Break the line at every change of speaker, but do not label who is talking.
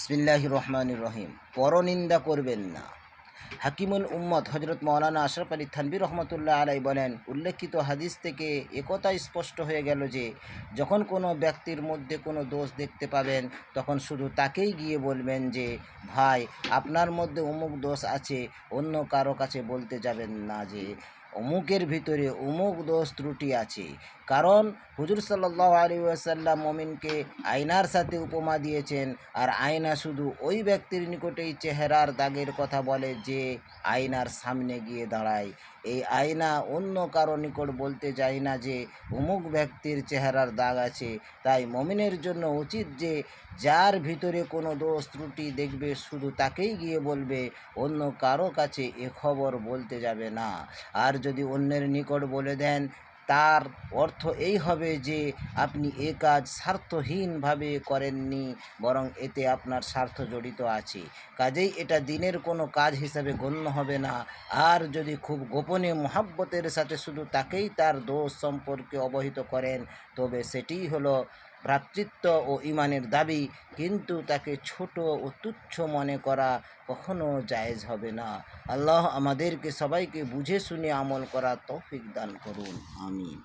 বিসমিল্লাহ রহমান রহিম পরনিন্দা করবেন না। হাকিমুল উম্মত হজরত মৌলানা আশরফ আলী থানবি রহমতুল্লাহ আলাই বলেন, উল্লেখিত হাদিস থেকে একথা স্পষ্ট হয়ে গেল যে, যখন কোনো ব্যক্তির মধ্যে কোনো দোষ দেখতে পাবেন, তখন শুধু তাকেই গিয়ে বলবেন যে, ভাই, আপনার মধ্যে অমুক দোষ আছে, অন্য কারও কাছে বলতে যাবেন না যে অমুকের ভিতরে অমুক দোষ ত্রুটি আছে। কারণ হুজুর সাল্লাহ আলী ওয়াসাল্লাম মমিনকে আয়নার সাথে উপমা দিয়েছেন, আর আয়না শুধু ওই ব্যক্তির নিকটেই চেহারার দাগের কথা বলে যে আয়নার সামনে গিয়ে দাঁড়ায়। এই আয়না অন্য কারও নিকট বলতে যায় না যে অমুক ব্যক্তির চেহারার দাগ আছে। তাই মমিনের জন্য উচিত যে যার ভিতরে কোনো দোষ ত্রুটি দেখবে, শুধু তাকেই গিয়ে বলবে, অন্য কারও কাছে এ খবর বলতে যাবে না। আর যদি অন্যের নিকট বলে দেন, তার অর্থ এই হবে যে আপনি এ কাজ স্বার্থহীনভাবে করেননি, বরং এতে আপনার স্বার্থ জড়িত আছে। কাজেই এটা দিনের কোনো কাজ হিসাবে গণ্য হবে না। আর যদি খুব গোপনে মহাব্বতের সাথে শুধু তাকেই তার দোষ সম্পর্কে অবহিত করেন, তবে সেটিই হলো ভ্রাতৃত্ব ও ইমানের দাবি কিন্তু তাকে ছোট ও তুচ্ছ মনে করা কখনো জায়েজ হবে না। আল্লাহ আমাদেরকে সবাইকে বুঝে শুনে আমল করা তৌফিক দান করুন। আমিন।